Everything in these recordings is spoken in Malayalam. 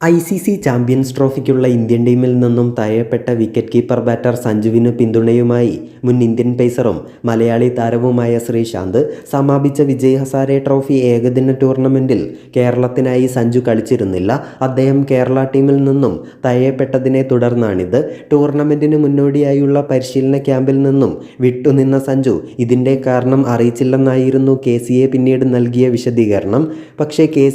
ഐ സി സി ചാമ്പ്യൻസ് ട്രോഫിക്കുള്ള ഇന്ത്യൻ ടീമിൽ നിന്നും തഴയപ്പെട്ട വിക്കറ്റ് കീപ്പർ ബാറ്റർ സഞ്ജുവിന് പിന്തുണയുമായി മുൻ ഇന്ത്യൻ പേസറും മലയാളി താരവുമായ ശ്രീശാന്ത് സമാപിച്ച വിജയ് ഹസാരെ ട്രോഫി ഏകദിന ടൂർണമെന്റിൽ കേരളത്തിനായി സഞ്ജു കളിച്ചിരുന്നില്ല. അദ്ദേഹം കേരള ടീമിൽ നിന്നും തഴയപ്പെട്ടതിനെ തുടർന്നാണിത്. ടൂർണമെന്റിന് മുന്നോടിയായുള്ള പരിശീലന ക്യാമ്പിൽ നിന്നും വിട്ടുനിന്ന സഞ്ജു ഇതിന്റെ കാരണം അറിയിച്ചില്ലെന്നായിരുന്നു കെ സി പിന്നീട് നൽകിയ വിശദീകരണം. പക്ഷേ കെ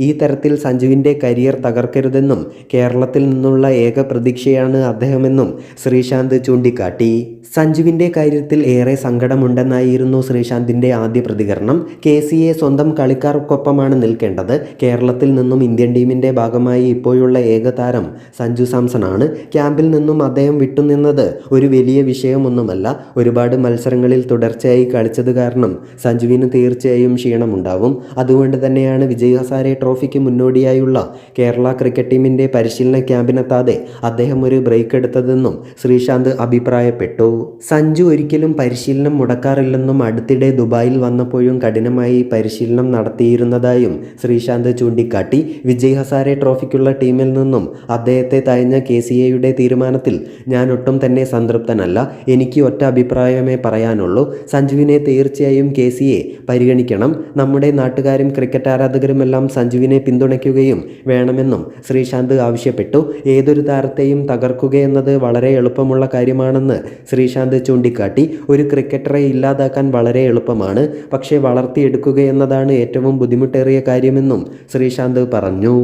ഈ തരത്തിൽ സഞ്ജുവിന്റെ കരിയർ തകർക്കരുതെന്നും കേരളത്തിൽ നിന്നുള്ള ഏക പ്രതീക്ഷയാണ് അദ്ദേഹമെന്നും ശ്രീശാന്ത് ചൂണ്ടിക്കാട്ടി. സഞ്ജുവിന്റെ കാര്യത്തിൽ ഏറെ സങ്കടമുണ്ടെന്നായിരുന്നു ശ്രീശാന്തിന്റെ ആദ്യ പ്രതികരണം. കെ സി എ സ്വന്തം കളിക്കാർക്കൊപ്പമാണ് നിൽക്കേണ്ടത്. കേരളത്തിൽ നിന്നും ഇന്ത്യൻ ടീമിന്റെ ഭാഗമായി ഇപ്പോഴുള്ള ഏക താരം സഞ്ജു സാംസൺ ആണ് ക്യാമ്പിൽ നിന്നും അദ്ദേഹം വിട്ടുനിന്നത് ഒരു വലിയ വിഷയമൊന്നുമല്ല. ഒരുപാട് മത്സരങ്ങളിൽ തുടർച്ചയായി കളിച്ചത് കാരണം സഞ്ജുവിന് തീർച്ചയായും ക്ഷീണമുണ്ടാവും. അതുകൊണ്ട് തന്നെയാണ് വിജയ് ഹസാരെ ട്രോഫിക്ക് മുന്നോടിയായുള്ള കേരള ക്രിക്കറ്റ് ടീമിന്റെ പരിശീലന ക്യാമ്പിനെത്താതെ അദ്ദേഹം ഒരു ബ്രേക്ക് എടുത്തതെന്നും ശ്രീശാന്ത് അഭിപ്രായപ്പെട്ടു. സഞ്ജു ഒരിക്കലും പരിശീലനം മുടക്കാറില്ലെന്നും അടുത്തിടെ ദുബായിൽ വന്നപ്പോഴും കഠിനമായി പരിശീലനം നടത്തിയിരുന്നതായും ശ്രീശാന്ത് ചൂണ്ടിക്കാട്ടി. വിജയ് ഹസാരെ ട്രോഫിക്കുള്ള ടീമിൽ നിന്നും അദ്ദേഹത്തെ തഴഞ്ഞ കെ സി എയുടെ തീരുമാനത്തിൽ ഞാൻ ഒട്ടും തന്നെ സംതൃപ്തനല്ല. എനിക്ക് ഒറ്റ അഭിപ്രായമേ പറയാനുള്ളൂ. സഞ്ജുവിനെ തീർച്ചയായും കെ സി എ പരിഗണിക്കണം. നമ്മുടെ നാട്ടുകാരും ക്രിക്കറ്റ് ആരാധകരുമെല്ലാം സഞ്ജുവിനെ പിന്തുണയ്ക്കുകയും വേണമെന്നും ശ്രീശാന്ത് ആവശ്യപ്പെട്ടു. ഏതൊരു താരത്തെയും തകർക്കുകയെന്നത് വളരെ എളുപ്പമുള്ള കാര്യമാണെന്ന് ശ്രീശാന്ത് ചൂണ്ടിക്കാട്ടി. ഒരു ക്രിക്കറ്ററെ ഇല്ലാതാക്കാൻ വളരെ എളുപ്പമാണ്. പക്ഷേ വളർത്തിയെടുക്കുക എന്നതാണ് ഏറ്റവും ബുദ്ധിമുട്ടേറിയ കാര്യമെന്നും ശ്രീശാന്ത് പറഞ്ഞു.